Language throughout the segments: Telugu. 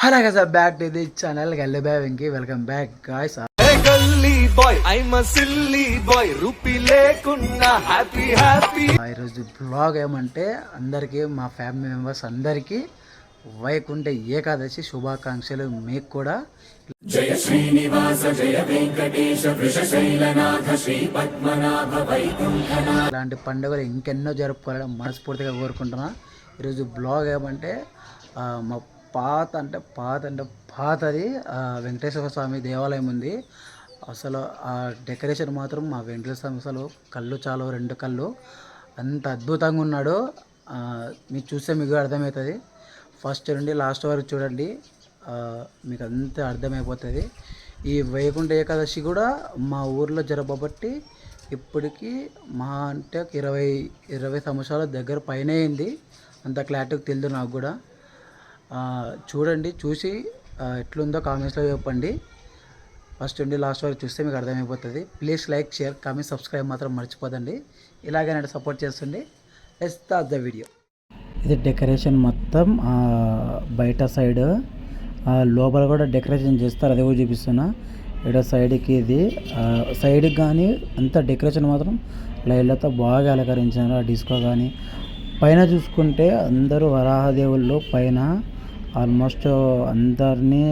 Hello sir back to the channel gully boy Venky welcome back guys gully boy I'm silly boy rupee లేకున్నా హ్యాపీ హ్యాపీ ఈరోజు బ్లాగ్ ఏమంటే అందరికీ మా ఫ్యామిలీ మెంబర్స్ అందరికీ వైకుంఠ ఏకాదశి శుభాకాంక్షలు మీకు కూడా. ఇలాంటి పండుగలు ఇంకెన్నో జరుపుకోవాలని మనస్ఫూర్తిగా కోరుకుంటున్నా. ఈరోజు బ్లాగ్ ఏమంటే మా పాత అంటే పాత అంటే పాతది. ఆ, వెంకటేశ్వర స్వామి దేవాలయం ఉంది. అసలు ఆ డెకరేషన్ మాత్రం మా వెంకటేశ్వర స్వామి అసలు కళ్ళు చాలు రెండు కళ్ళు. అంత అద్భుతంగా ఉన్నాడు. మీరు చూస్తే మీకు అర్థమవుతుంది. ఫస్ట్ నుండి లాస్ట్ వరకు చూడండి. మీకు అంత అర్థమైపోతుంది. ఈ వైకుంఠ ఏకాదశి కూడా మా ఊర్లో జరపబట్టి ఇప్పటికీ మా అంటే ఒక ఇరవై ఇరవై సంవత్సరాల దగ్గర పైన అయింది. అంత క్లారిటీగా తెలియదు నాకు కూడా. చూడండి చూసి ఎట్లుందో కామెంట్స్లో చెప్పండి. ఫస్ట్ నుండి లాస్ట్ వరకు చూస్తే మీకు అర్థమైపోతుంది. Please like share comment subscribe మాత్రం మర్చిపోదండి. ఇలాగే నేను సపోర్ట్ చేస్తుండే లెట్స్ ద వీడియో ఇది డెకరేషన్ మొత్తం బయట సైడ్ ఆ, లోపల కూడా డెకరేషన్ చేస్తారు. అదే కూడా చూపిస్తున్నా. ఇక్కడ సైడ్కి ఇది సైడ్కి కానీ అంత డెకరేషన్ మాత్రం లైట్లతో బాగా అలంకరించారు ఆ డిస్కో కానీ పైన చూసుకుంటే అందరూ వరాహదేవుళ్ళు పైన ఆల్మోస్ట్ అందరినీ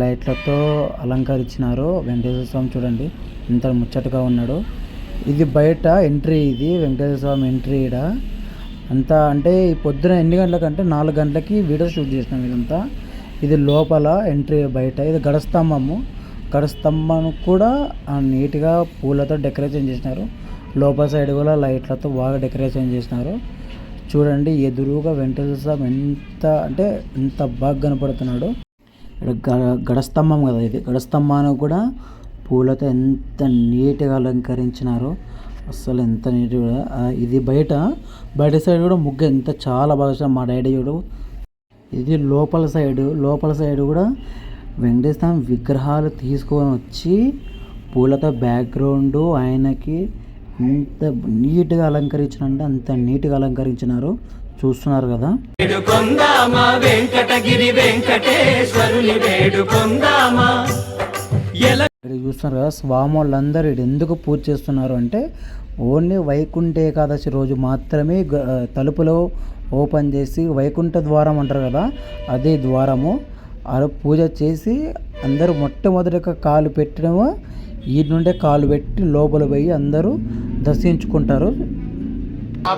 లైట్లతో అలంకరించినారు వెంకటేశ్వర స్వామి చూడండి ఎంత ముచ్చటగా ఉన్నాడు. ఇది బయట ఎంట్రీ ఇది వెంకటేశ్వర స్వామి ఎంట్రీ ఈడ. అంతా అంటే ఈ పొద్దున ఎన్ని గంటలకంటే నాలుగు గంటలకి వీడియో షూట్ చేసినాం ఇదంతా. ఇది లోపల ఎంట్రీ బయట ఇది గడస్తంభము. గడస్తంభం కూడా నీట్గా పూలతో డెకరేషన్ చేసినారు. లోపల సైడ్ కూడా లైట్లతో బాగా డెకరేషన్ చేసినారు. చూడండి ఎదురుగా వెంకటేశ్వర స్వామి ఎంత అంటే ఎంత బాగా కనపడుతున్నాడు. ఇక్కడ గ గడస్తంభం కదా ఇది. గడస్తంభాన్ని కూడా పూలతో ఎంత నీట్గా అలంకరించినారు. అసలు ఎంత నీట్గా ఇది బయట బయట సైడ్ కూడా ముగ్గు ఎంత చాలా బాగా మా డాడీ చూడు. ఇది లోపల సైడ్ లోపల సైడ్ కూడా వెంకటేశ్వర స్వామి విగ్రహాలు తీసుకొని వచ్చి పూలతో బ్యాక్గ్రౌండ్ ఆయనకి ఎంత నీట్గా అలంకరించినంటే అంత నీట్గా అలంకరించినారు. చూస్తున్నారు కదా. వేడుకొందామా వెంకటగిరి వెంకటేశ్వరుని వేడుకొందామా? ఇక్కడ చూస్తున్నారు కదా స్వామి వాళ్ళందరూ ఇక్కడ ఎందుకు పూజ చేస్తున్నారు అంటే ఓన్లీ వైకుంఠ ఏకాదశి రోజు మాత్రమే తలుపులు ఓపెన్ చేసి వైకుంఠ ద్వారం అంటారు కదా అదే ద్వారము. రోజు పూజ చేసి అందరూ మొట్టమొదటిగా కాలు పెట్టడము ఈ నుండే కాలు పెట్టి లోపల పోయి అందరూ దర్శించుకుంటారు.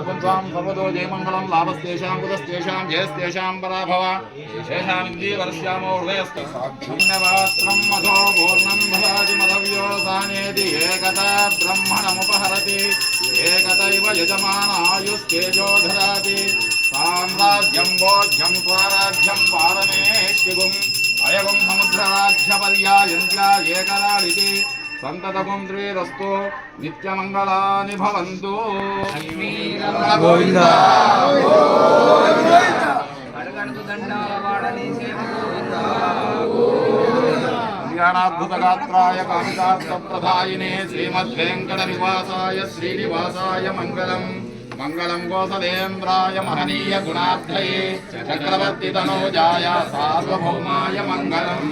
పుంసాం సర్వదో జయమంగళం లాభస్తేషాం కుతస్తేషాం జయస్తేషాం పరాభవ. శేషామిందీవర్ష్యామో హృదయస్థ. మధో పూర్ణం భవాది మదవ్యో ఏకత బ్రహ్మణముపహరతి. ఏకతైవ యజమానాయుస్తేజో దదాతి సామ్రాజ్యం భోజ్యం స్వరాజ్యం పారమేష్టిగుం అయగుం సముద్రరాజ్యపర్యాయంత్యా ఏకరాళితి సంతతగుం శ్రీరస్తు నిత్యమంగళాని భవంతు కళ్యాణాద్భుతగాత్రాయ కామితార్థప్రదాయినే శ్రీమద్వేంకట నివాసాయ శ్రీనివాసాయ మంగళం మంగళం గోసలేంద్రాయ మహనీయ గుణార్థయే చక్రవర్తి తనోజాయ సార్వభౌమాయ మంగళం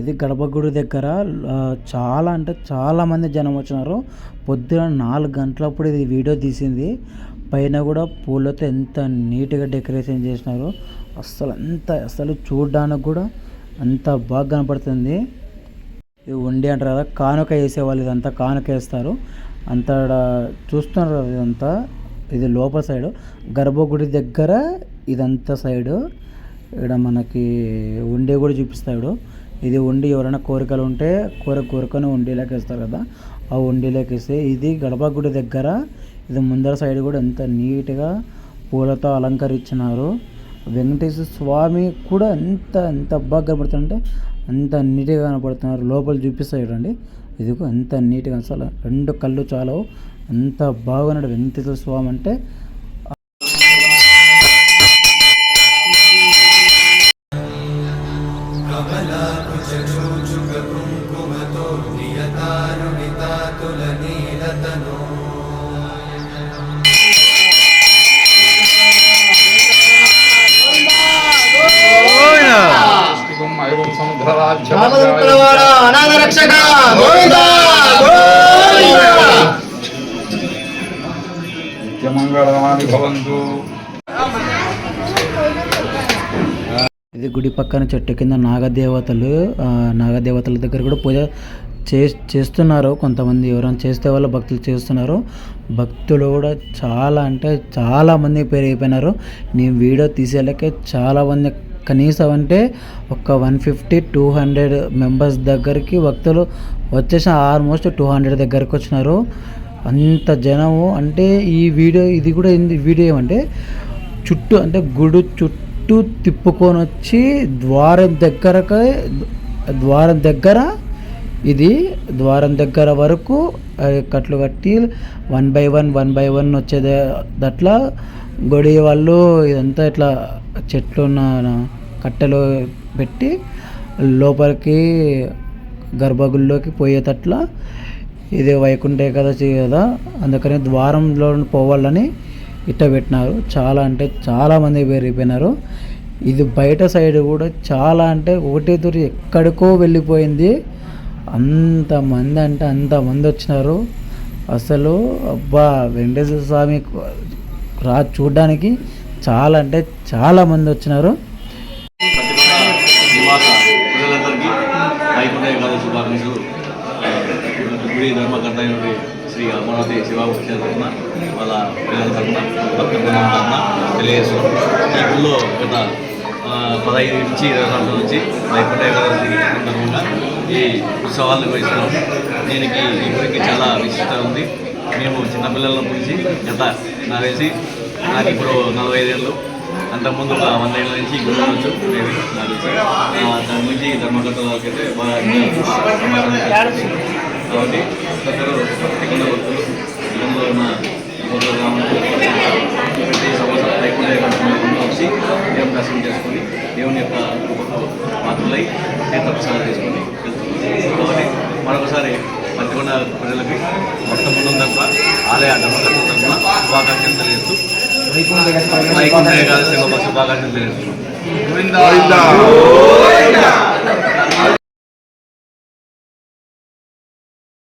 ఇది గర్భగుడి దగ్గర చాలా అంటే చాలా మంది జనం వచ్చినారు పొద్దున నాలుగు గంటలప్పుడు ఇది వీడియో తీసింది పైన కూడా పూలతో ఎంత నీట్గా డెకరేషన్ చేసినారు అస్సలు అంత అసలు చూడడానికి కూడా అంత బాగా కనపడుతుంది. ఇది ఉండి అంటారు కదా కానుక వేసేవాళ్ళు ఇదంతా కానుక వేస్తారు. అంత చూస్తున్నారు ఇదంతా ఇది లోపల సైడు. గర్భగుడి దగ్గర ఇదంతా సైడు. ఇక్కడ మనకి ఉండి కూడా చూపిస్తాడు. ఇది ఉండి ఎవరైనా కోరికలు ఉంటే కోరిక కోరికను ఉండిలోకి వేస్తారు కదా ఆ ఉండిలోకి వేస్తే ఇది గర్భగుడి దగ్గర ఇది ముందర సైడ్ కూడా ఎంత నీట్గా పూలతో అలంకరించినారు. వెంకటేశ్వర స్వామి కూడా ఎంత ఎంత బాగా కనపడుతుందంటే అంత నీట్గా కనపడుతున్నారు. లోపల చూపిస్తాయి చూడండి. ఇదిగో ఎంత నీట్గా అసలు రెండు కళ్ళు చాలా అంత బాగున్నాడు వెంకటేశ్వర స్వామి అంటే ఇది గుడి పక్కన చెట్టు కింద నాగదేవతలు ఆ, నాగదేవతల దగ్గర కూడా పూజ చే చేస్తున్నారు. కొంతమంది ఎవరైనా చేస్తే వాళ్ళ భక్తులు చేస్తున్నారు. భక్తులు కూడా చాలా అంటే చాలా మంది పెరిగిపోయినారు నేను వీడియో తీసేలాకే చాలా మంది కనీసం అంటే ఒక one fifty two hundred members దగ్గరికి భక్తులు వచ్చేసి ఆల్మోస్ట్ టూ హండ్రెడ్ దగ్గరకు వచ్చినారు. అంత జనము అంటే ఈ వీడియో ఇది కూడా ఏంది వీడియో ఏమంటే చుట్టూ అంటే గుడి చుట్టూ తిప్పుకొని వచ్చి ద్వారం దగ్గరకే ద్వారం దగ్గర ఇది ద్వారం దగ్గర వరకు కట్లు కట్టి one by one one by one వచ్చేది దట్లా గుడి వాళ్ళు ఇదంతా ఇట్లా చెట్లు ఉన్న కట్టెలు పెట్టి లోపలికి గర్భగుడిలోకి పోయేటట్లా ఇది వైకుంఠ ఏకాదశి కదా అందుకని ద్వారంలో పోవాలని ఇట్ట పెట్టినారు. చాలా అంటే చాలామంది పెరిగిపోయినారు ఇది బయట సైడ్ కూడా చాలా అంటే ఒకటే తూరి ఎక్కడికో వెళ్ళిపోయింది. అంతమంది అంటే అంతమంది వచ్చినారు. అసలు అబ్బా వెంకటేశ్వర స్వామి రా చూడడానికి చాలా అంటే చాలా మంది వచ్చినారు. గుడి ధర్మకర్త అయినటువంటి శ్రీ అమరావతి శివాభూషణ తరఫున వాళ్ళ పిల్లల తరఫున తరఫున తెలియజేస్తున్నాం ఈ గత పదహైదు నుంచి ఇరవై సంవత్సరాల నుంచి వైకుంఠ ఏకాదశి సందర్భంగా ఈ ఉత్సవాలు నిర్వహిస్తున్నాం దీనికి ఈ చాలా విశిష్టత ఉంది. మేము చిన్నపిల్లల నుంచి గత నా తెలిసి నాకు ఇప్పుడు నలభై ఐదేళ్ళు అంతకుముందు ఒక వంద ఏళ్ళ నుంచి గుడి వచ్చు నేను నాకు దాని నుంచి ధర్మకర్తల అయితే బాగా కాబట్టి అందరూ ఇక్కడ భక్తులు ఇళ్ళలో ఉన్న భక్తులు గ్రామంలో ప్రతి సంవత్సరం వైకుంఠ ఏకాదశి వచ్చి దేవుని దర్శనం చేసుకొని దేవుని యొక్క పాత్రలై తీర్థప్రసాదం చేసుకొని వెళ్తున్నాం. కాబట్టి మరొకసారి పత్తికొండ ప్రజలకి మొత్తం ముందు తప్ప ఆలయ ధర్మకర్త తరఫున శుభాకాంక్షలు తెలియజేస్తూ వైకుంఠ ఏకాదశి శుభాకాంక్షలు తెలియజేస్తున్నాం. గోవిందా.